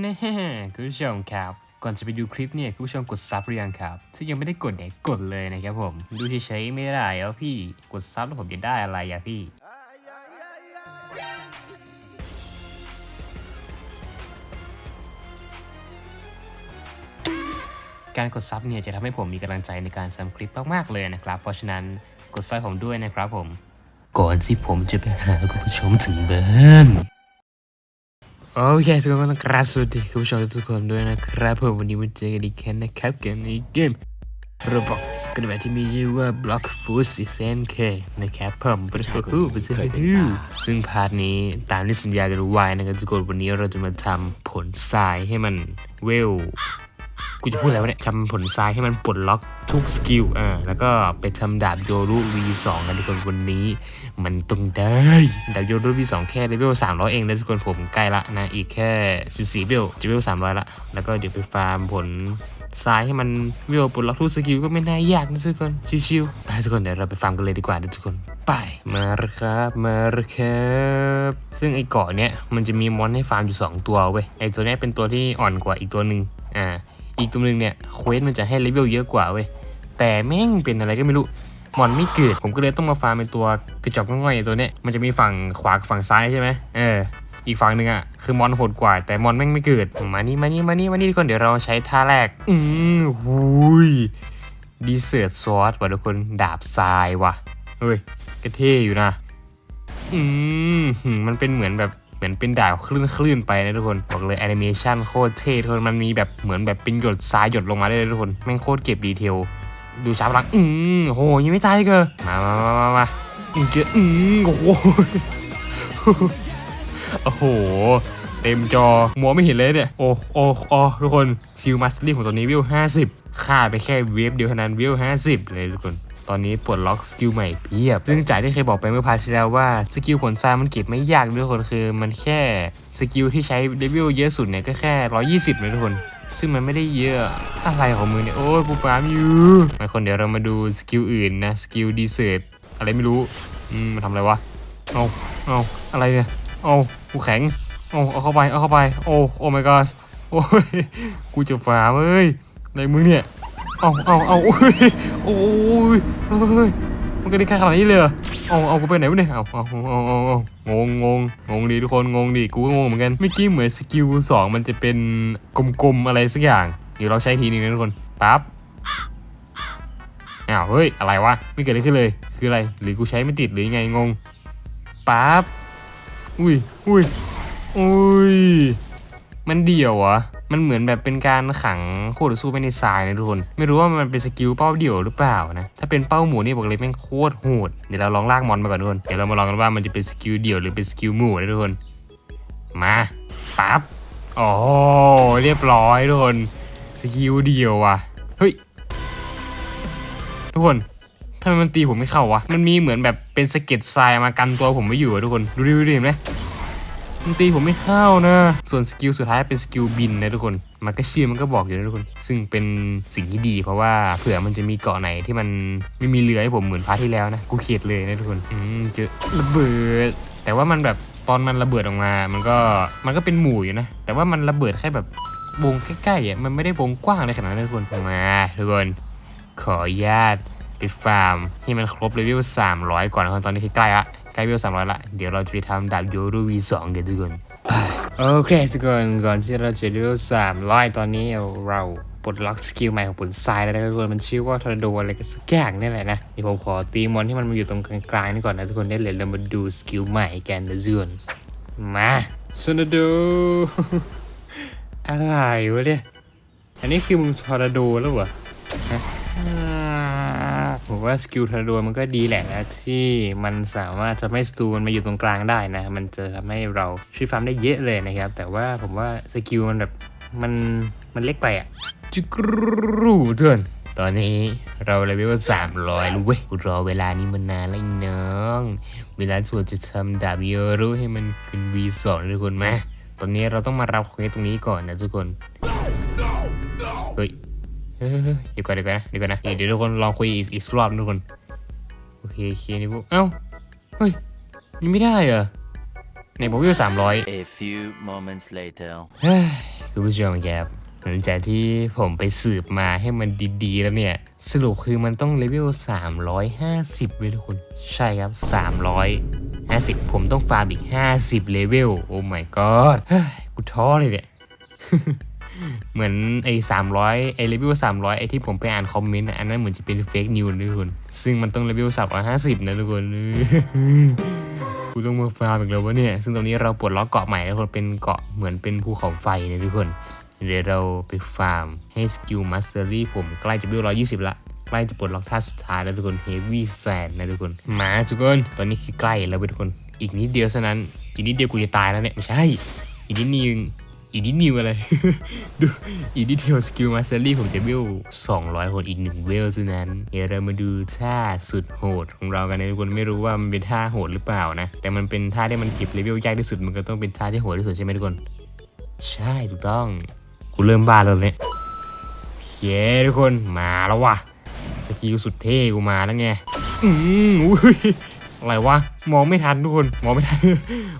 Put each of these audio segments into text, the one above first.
แน่คุณผู้ชมครับก่อนจะไปดูคลิปเนี่ยคุณผู้ชมกดซับหรือยังครับ ถ้ายังไม่ได้กดเนี่ยกดเลยนะครับผม ดูเฉยๆไม่ได้แล้วพี่กดซับแล้วผมจะได้อะไรอะพี่การกดซับเนี่ยจะทำให้ผมมีกำลังใจในการทำคลิปมากๆเลยนะครับ เพราะฉะนั้นกดซับผมด้วยนะครับผม ก่อนที่ผมจะไปหาคุณผู้ชมถึงบ้าน โอเคทุกคนนะครับสวัสดีคุณผู้ชมทุกคนด้วยนะครับผมวันนี้มาเจอกันอีกแค่นะครับกันในเกมโรบอกกันแบบที่มีชื่อว่า Block Food Season K นะครับผมเป็นผู้ผู้ซึ่งซึ่งพาร์ทนี้ตามที่สัญญากันไว้นะครับทุกคนวันนี้เราจะมาทำผลทรายให้มันเวล กูจะพูดอะไรวะเนี่ยทำผลทรายให้มันปลดล็อกทุกสกิลอ่าแล้วก็ไปทำดาบโยรุ V2 กันทุกคนวันนี้ มันต้องได้ ดาบโยรุ V2 แค่เลเวล300เองนะทุกคนผมใกล้ละนะ อีกแค่14เวลจะเวล300ละ แล้วก็เดี๋ยวไปฟาร์มผลทรายให้มันเวลปลดล็อกทุกสกิลก็ไม่น่ายากนะทุกคนชิวๆไปทุกคนเดี๋ยวเราไปฟาร์มกันเลยดีกว่านะทุกคนไปมาครับมาครับซึ่งไอ้เกาะเนี้ยมันจะมีมอนให้ฟาร์มอยู่สองตัวเว้ยไอ้ตัวเนี้ยเป็นตัวที่อ่อนกว่าอีกตัวหนึ่งอ่า อีกตัวหนึ่งเนี่ยเควสมันจะให้เลเวลเยอะกว่าเว้ยแต่แม่งเป็นอะไรก็ไม่รู้มอนไม่เกิดผมก็เลยต้องมาฟาร์มเป็นตัวกระจอกง่อยๆตัวเนี้ยมันจะมีฝั่งขวากับฝั่งซ้ายใช่ไหมเอออีกฝั่งหนึ่งอะคือมอนโหดกว่า แต่มอนแม่งไม่เกิดมานี่มานี่มานี่มานี่ทุกคนเดี๋ยวเราใช้ท่าแรก อืมหุยดีเซิร์ตซอสว่ะทุกคนดาบทรายว่ะเฮ้ยก็เท่อยู่นะ อืมมันเป็นเหมือนแบบ เหมือนเป็นดาวคลื่นคลื่นๆไปนะทุกคนบอกเลยแอนิเมชันโคตรเท่ทุกคนมันมีแบบเหมือนแบบเป็นหยดทรายหยดลงมาได้เลยทุกคนแม่งโคตรเก็บดีเทลดูช้าพลังอืมโหยังไม่ตายอีกเกอมามามามามาอืมเจออืมโอ้โหโอ้โหเต็มจอมัวไม่เห็นเลยเนี่ยโอ้โอ้โอ้ทุกคนซิลมาสเตอรี่ของตัวนี้วิว50ค่าไปแค่เวฟเดียวเท่านั้นวิว50 เลยทุกคน ตอนนี้ปลดล็อกสกิลใหม่เพียบ ซึ่งจากที่เคยบอกไปเมื่อพาร์ทที่แล้วว่าสกิลผลทรายมันเก็บไม่ยากด้วยคนคือมันแค่สกิลที่ใช้เลเวลเยอะสุดเนี่ยก็แค่ 120เลยทุกคนซึ่งมันไม่ได้เยอะอะไรของมือเนี่ย โอ้ยกูฟาร์มอยู่มาคนเดี๋ยวเรามาดูสกิลอื่นนะ สกิลดีเซอร์อะไรไม่รู้ อืมมาทำอะไรวะ เอาเอาอะไรเนี่ย เอากูแข็ง เอาเอาเข้าไป เอาเข้าไป โอ้ โอ้ my god โอ้ย กูจะฟาร์มเอ้ยอะไรมึงเนี่ย เอาเอาเอาโอ้ยโอ้ยเฮ้ยมันก็ได้แค่ขนาดนี้เลยเหรอเอาเอากูไปไหนวะเนี่ยเอาเอาเอาเอาเอางงงงงงดีทุกคนงงดีกูก็งงเหมือนกันเมื่อกี้เหมือนสกิลสองมันจะเป็นกลมๆอะไรสักอย่างเดี๋ยวเราใช้ทีนึงนะทุกคนปั๊บอ้าวเฮ้ยอะไรวะไม่เกิดอะไรขึ้นเลยคืออะไรหรือกูใช้ไม่ติดหรือยังไงงงปั๊บอุ้ยอุ้ยอุ้ย มันเดี่ยวอะมันเหมือนแบบเป็นการขังคู่ต่อสู้ไปในทรายนะทุกคน ไม่รู้ว่ามันเป็นสกิลเป้าเดี่ยวหรือเปล่านะ ถ้าเป็นเป้าหมู่นี่บอกเลยแม่งโคตรโหด เดี๋ยวเราลองลากมอนมาก่อนทุกคน เดี๋ยวเรามาลองกันว่ามันจะเป็นสกิลเดี่ยวหรือเป็นสกิลหมู่นะทุกคน มาปั๊บโอ้เรียบร้อยทุกคน สกิลเดี่ยวว่ะ เฮ้ย ทุกคนทำไมมันตีผมไม่เข้าวะ มันมีเหมือนแบบเป็นสะเก็ดทรายมากันตัวผมไว้อยู่อะทุกคน ดูดิดูดิเห็นไหม มันตีผมไม่เข้านะ ส่วนสกิลสุดท้ายเป็นสกิลบินนะทุกคน มันก็ชื่อมันก็บอกอยู่นะทุกคน ซึ่งเป็นสิ่งที่ดี เพราะว่าเผื่อมันจะมีเกาะไหนที่มันไม่มีเรือให้ผมเหมือนพาร์ทที่แล้วนะ กูเข็ดเลยนะทุกคน อืมเจอระเบิด แต่ว่ามันแบบตอนมันระเบิดออกมา มันก็มันก็เป็นหมู่อยู่นะ แต่ว่ามันระเบิดแค่แบบวงใกล้ๆอะ มันไม่ได้วงกว้างอะไรขนาดนั้นทุกคน มาทุกคน ขออนุญาตไปฟาร์มให้มันครบเลเวล300 ก่อนนะตอนนี้คือใกล้ละใกล้เลเวล300ละ เดี๋ยวเราจะไปทำดาบโยรู V2 กันทุกคนโอเคทุกคนก่อนที่เราจะเลเวล300ตอนนี้เราปลดล็อกสกิลใหม่ของผลทรายแล้วนะทุกคนมันชื่อว่าทอร์โดอะไรก็สักอย่างนี่แหละนะเดี๋ยวผมขอตีมอนที่มันมาอยู่ตรงกลางๆนี่ก่อนนะทุกคนได้เลยเรามาดูสกิลใหม่กันนะทุกคนมาทอร์นโดอะไรวะเนี่ยอันนี้คือมึงทอร์โดแล้วเหรอ ผมว่าสกิลทอร์นาโดมันก็ดีแหละนะที่มันสามารถทำให้สตูมันมาอยู่ตรงกลางได้นะ มันจะทำให้เราช่วยฟาร์มได้เยอะเลยนะครับ แต่ว่าผมว่าสกิลมันแบบมันมันเล็กไปอะจุกรูเถื่อนตอนนี้เราเลเวลสามร้อยแล้เว้ยกูรอเวลานี้มานานแล้วน้อง เวลาส่วนจะทำดาบโยอรุให้มันเป็น V2 ทุกคนมาตอนนี้เราต้องมารับของตรงนี้ก่อนนะทุกคน เฮ้ย เดี๋ยวก่อนเดี๋ยวก่อนนะเดี๋ยวก่อนนะเดี๋ยวทุกคนลองคุยอีกอีกรอบนะทุกคนโอเคโอเคนี่พวกเอ้าเฮ้ยยังไม่ได้เหรอในผมวิวสามร้อย A few moments later. เฮ้ยคุณผู้ชมครับหลังจากที่ผมไปสืบมาให้มันดีๆ แล้วเนี่ย สรุปคือมันต้องเลเวล350เว้ยทุกคน ใช่ครับ 350 ผมต้องฟาร์มอีก 50 เลเวล โอ้ my god เฮ้ยกูท้อเลยเนี่ย เหมือนไอ้300ไอ้เลเวล300ไอ้ที่ผมไปอ่านคอมเมนต์อันนั้นเหมือนจะเป็นเฟกนิวนะทุกคนซึ่งมันต้องเลเวล350นะทุกคนกูต้องมาฟาร์มอีกแล้ววะเนี่ย ซึ่งตรงนี้เราปลดล็อกเกาะใหม่แล้วคนเป็นเกาะเหมือนเป็นภูเขาไฟนะทุกคน เดี๋ยวเราไปฟาร์มให้สกิลมาสเตอรี่ผมใกล้จะเบลร้อยยี่สิบละใกล้จะปลดล็อกท่าสุดท้ายแล้วทุกคนเฮฟวี่แซนนะทุกคน มาทุกคน ตอนนี้คือใกล้แล้วทุกคน อีกนิดเดียวเท่านั้น อีกนิดเดียวกูจะตายแล้วเนี่ย ไม่ใช่ อีกนิดนึง อีกนิดนิวอะไร ดูอีกนิดเดียวสกิลมาสเตอรี่ผมจะเวล200คนอีกหนึ่งเวลเท่านั้น เดี๋ยวเรามาดูท่าสุดโหดของเรากันนะทุกคนไม่รู้ว่ามันเป็นท่าโหดหรือเปล่านะ แต่มันเป็นท่าที่มันเก็บเลเวลยากที่สุดมันก็ต้องเป็นท่าที่โหดที่สุดใช่ไหมทุกคน ใช่ถูกต้องกูเริ่มบ้าแล้วเนี่ยเย้ทุกคนมาแล้วว่ะสกิลสุดเท่กูมาแล้วไงอืมอุ้ย อะไรวะมองไม่ทันทุกคนมองไม่ทัน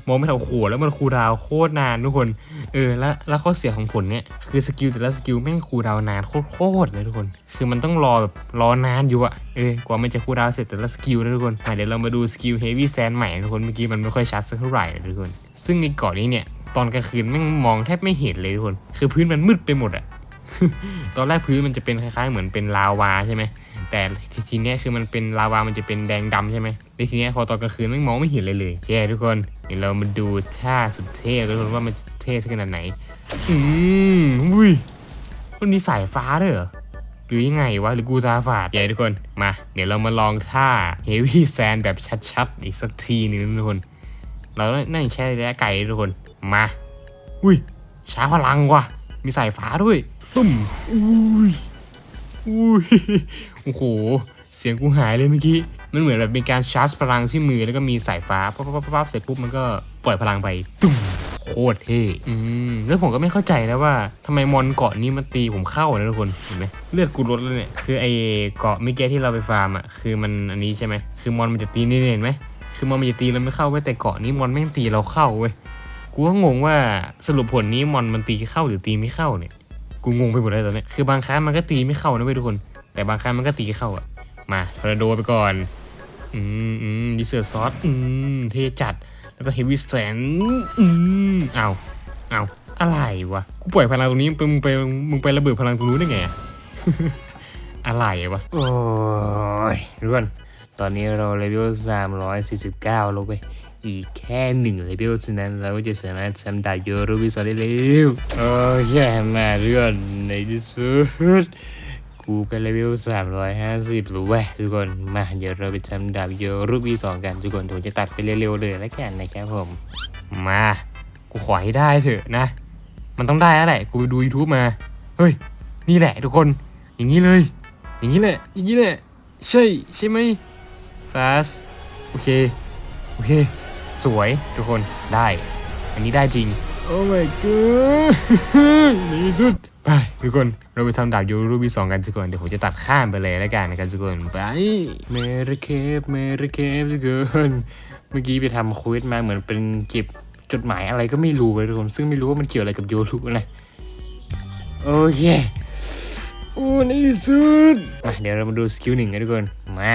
มองไม่ทันโอ้โหแล้วมันคูดาวโคตรนานทุกคนเออแล้วแล้วข้อเสียของผลเนี่ยคือสกิลแต่ละสกิลแม่งคูดาวน์นานโคตรเลยทุกคน คือมันต้องรอแบบรอนานอยู่อะเออกว่ามันจะคูดาวเสร็จแต่ละสกิลนะทุกคนอะเดี๋ยวเรามาดูสกิลเฮฟวี่แซนใหม่ทุกคนเมื่อกี้มันไม่ค่อยชัดสักเท่าไหร่ทุกคน ซึ่งในเกาะนี้เนี่ยตอนกลางคืนแม่งมองแทบไม่เห็นเลยทุกคน คือพื้นมันมืดไปหมดอะ ตอนแรกพื้นมันจะเป็นคล้ายๆ เหมือนเป็นลาวาใช่ไหมแต่ทีเนี้ยคือมันเป็นลาวา มันจะเป็นแดงดำใช่ไหมในทีเนี้ยพอตอนกลางคืนแม่งมองไม่เห็นเลยเลยแย่ทุกคนเดี๋ยวเรามาดูท่าสุดเท่ทุกคนว่ามันเท่สักขนาดไหน อืมอุ้ยมันมีสายฟ้าด้วยเหรอหรือยังไงวะ หรือกูตาฝาดใหญ่ทุกคน มา เดี๋ยวเรามาลองท่า Heavy Sand แบบชัดๆ อีกสักทีหนึ่งทุกคน เรานั่งแช่ระยะไกลทุกคน มา อุ้ยช้าพลังว่ะ มีสายฟ้าด้วย ตุ่มอุ้ยอุ้ยโอ้โห เสียงกูหายเลยเมื่อกี้ มันเหมือนแบบเป็นการชาร์จพลังที่มือแล้วก็มีสายฟ้าปั๊บปั๊บปั๊บปั๊บเสร็จปุ๊บมันก็ปล่อยพลังไปตุ้มโคตรเท่อืมแล้วผมก็ไม่เข้าใจนะว่าทำไมมอนเกาะนี้มันตีผมเข้านะทุกคน เห็นไหมเลือดกูลดแล้วเนี่ย คือไอเกาะเมื่อกี้ที่เราไปฟาร์มอะ คือมันอันนี้ใช่ไหม คือมอนมันจะตีนี่เห็นไหม คือมอนมันจะตีเราไม่เข้าเว้ย แต่เกาะนี้มอนแม่งตีเราเข้าเว้ย กูก็งงว่าสรุปผลนี้มอนมันตีเข้าหรือตีไม่เข้าเนี่ย กูงงไปหมดเลยตอนนี้คือบางครั้งมันก็ตีไม่เข้านะเว้ยทุกคน แต่บางครั้งมันก็ตีเข้าอะ มาทอร์นาโดไปก่อน อืมอืมดิเซอร์ซอส อืมเทจัด แล้วก็เฮฟวี่แสนอืมเอาเอาอะไรวะ กูปล่อยพลังตรงนี้มึงไปมึงไประเบิดพลังตรงนู้นได้ไงอะไรวะ โอ้ยทุกคน ตอนนี้เราเลเวล349 ลงไป อีกแค่หนึ่งเลเวลเท่านั้นเราก็จะสามารถทำดาบโยรูบิซอได้แล้วโอ้ยมาเรื่องในที่สุดกูก็เลเวล350 รู้เว้ยทุกคนมาเดี๋ยวเราไปทำดาบโยรูป V2 กันทุกคนผมจะตัดไปเร็วๆเลยแล้วกันนะครับผม มากูขอให้ได้เถอะนะ มันต้องได้แล้วแหละกูดู YouTube มา เฮ้ย นี่แหละทุกคน อย่างนี้เลย อย่างนี้แหละ อย่างนี้แหละ ใช่ ใช่ไหม fast โอเค โอเค สวยทุกคนได้ อันนี้ได้จริง โอ้ my god ในที่สุด ไปทุกคน เราไปทำดาบยูรูบีสองกันทุกคน เดี๋ยวผมจะตัดข้ามไปเลยแล้วกันนะครับทุกคน ไปเมรเคฟเมรเคฟทุกคนเมื่อกี้ไปทำคุยมาเหมือนเป็นเก็บจดหมายอะไรก็ไม่รู้เลยทุกคน ซึ่งไม่รู้ว่ามันเกี่ยวอะไรกับโยรุนะ โอเค โอ้ในที่สุดมาเดี๋ยวเรามาดูสกิลหนึ่งกันทุกคน มา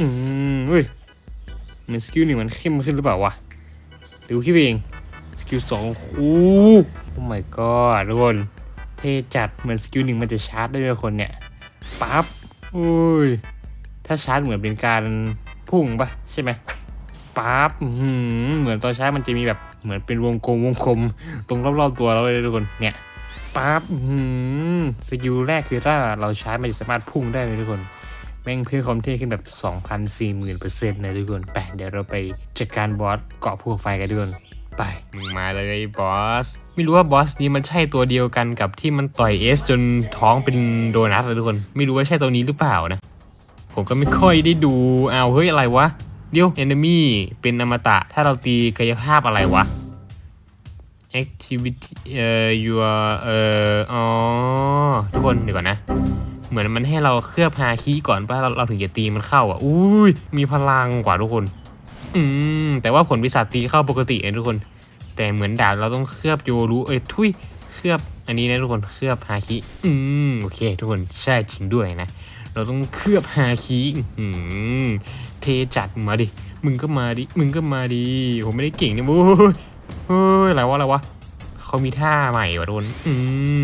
อืมเฮ้ยมันสกิลหนึ่งมันเข้มขึ้นหรือเปล่าวะเดี๋ยวคิดเอง สกิลสองโอ้โอ้ my god ทุกคนเท่จัดเหมือนสกิลหนึ่งมันจะชาร์จได้ด้วยคนเนี่ยปั๊บโอ้ย ถ้าชาร์จเหมือนเป็นการพุ่งปะใช่ไหมปั๊บหือเหมือนตอนชาร์จมันจะมีแบบเหมือนเป็นวงกลมวงกลมตรงรอบๆตัวเราเลยทุกคนเนี่ยปั๊บหือสกิลแรกคือถ้าเราชาร์จมันจะสามารถพุ่งได้เลยทุกคน แม่งเพิ่มความเท่ขึ้นแบบ2,000 40,000เปอร์เซ็นะทุกคน ไป เดี๋ยวเราไปจัดการบอสเกาะภูเขาไฟกันทุกคนไปมึงมาเลยบอส ไม่รู้ว่าบอสนี้มันใช่ตัวเดียวกันกับที่มันต่อยเอสจนท้องเป็นโดนัทเลยทุกคน ไม่รู้ว่าใช่ตัวนี้หรือเปล่านะ ผมก็ไม่ค่อยได้ดูอ้าวเฮ้ยอะไรวะ เดี๋ยว enemy เป็นอมตะ ถ้าเราตีกายภาพอะไรวะ activity เอ่อ your เอ่อ อ๋อ ทุกคนเดี๋ยวก่อนนะ เหมือนมันให้เราเคลือบฮาคิก่อนป่ะเราเราถึงจะตีมันเข้าอะอุ้ยมีพลังกว่าทุกคน อืมแต่ว่าผลวิสาตีเข้าปกตินะทุกคน แต่เหมือนดาบเราต้องเคลือบโยรู้เอ้ยทุยเคลือบอันนี้นะทุกคนเคลือบฮาคิอืมโอเค ทุกคนใช่จริงด้วยนะ เราต้องเคลือบฮาคิอืมเทจัดมาดิมึงก็มาดิมึงก็มาดิผมไม่ได้เก่งนะโว้ยเฮ้ยอะไรวะอะไรวะเขามีท่าใหม่วะทุกคนอื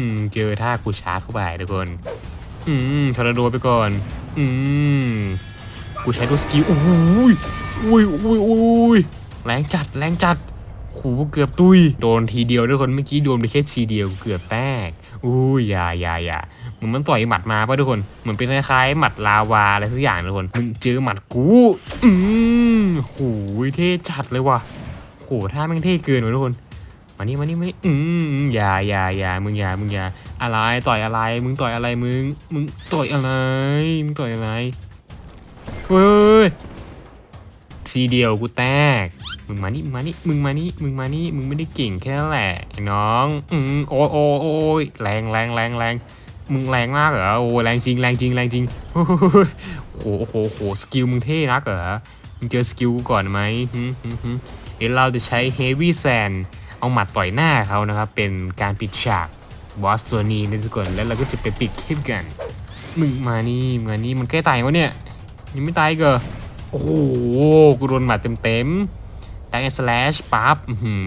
มเจอท่ากูชาร์จเข้าไปทุกคน อืมทอร์นาโดไปก่อน อืม กูใช้ตัวสกิลโอ้ยอุ้ยอุ้ยอุ้ยแรงจัด แรงจัดโหเกือบตุย โดนทีเดียวด้วยคนเมื่อกี้โดนไปแค่ทีเดียวเกือบแตกอุ้ยอย่าอย่าอย่าเหมือนมันต่อยหมัดมาป่ะทุกคน เหมือนเป็นคล้ายๆหมัดลาวาอะไรสักอย่างทุกคน มึงเจอหมัดกู อืมโหเท่จัดเลยว่ะโหท่าแม่งเท่เกินว่ะทุกคน มานี่มานี่มานี่อืมอย่าอย่าอย่ามึงอย่ามึงอย่าอะไรต่อยอะไร มึงต่อยอะไรมึง มึงต่อยอะไร มึงต่อยอะไรเฮ้ยทีเดียวกูแตก มึงมานี่มานี่มึงมานี่มึงมานี่มึงไม่ได้เก่งแค่นั้นแหละน้อง อืมโอ้ยโอ้โอ้ยแรงแรงแรงแรงมึงแรงมากเหรอโอ้ยแรงจริงแรงจริงแรงจริงโอ้โหโอ้โหโหสกิลมึงเท่นักเหรอมึงเจอสกิลกูก่อนไหมเดี๋ยวเราจะใช้ Heavy Sand เอาหมัดต่อยหน้าเขานะครับ เป็นการปิดฉากบอสตัวนี้นะทุกคนแล้วเราก็จะไปปิดคลิปกัน มึงมานี่มึงมานี่มันใกล้ตายวะเนี่ยยังไม่ตายอีกเหรอโอ้โหกูโดนหมัดเต็มๆแตงสแลชปั๊บ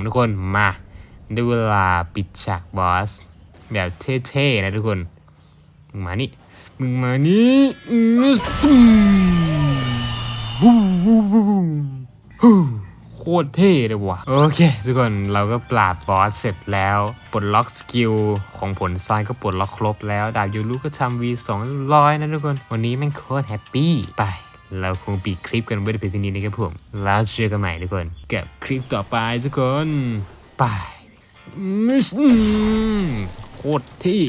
ทุกคนมาได้เวลาปิดฉากบอส แบบเท่ๆนะทุกคนมึงมานี่มึงมานี่อืมตุ้มวู้วู้วู้วู้ฮู้โคตรเท่เลยว่ะ โอเค ทุกคนเราก็ปราบบอสเสร็จแล้วปลดล็อกสกิลของผลทรายก็ปลดล็อกครบแล้ว ดาบยูรุก็ทำ V2 ร้อยนะทุกคน วันนี้แม่งโคตรแฮปปี้ไปเราคงปิดคลิปกันไว้ในเพียงเท่านี้นะครับผม แล้วเจอกันใหม่ทุกคนกับคลิปต่อไปทุกคน ไปโคตรเที่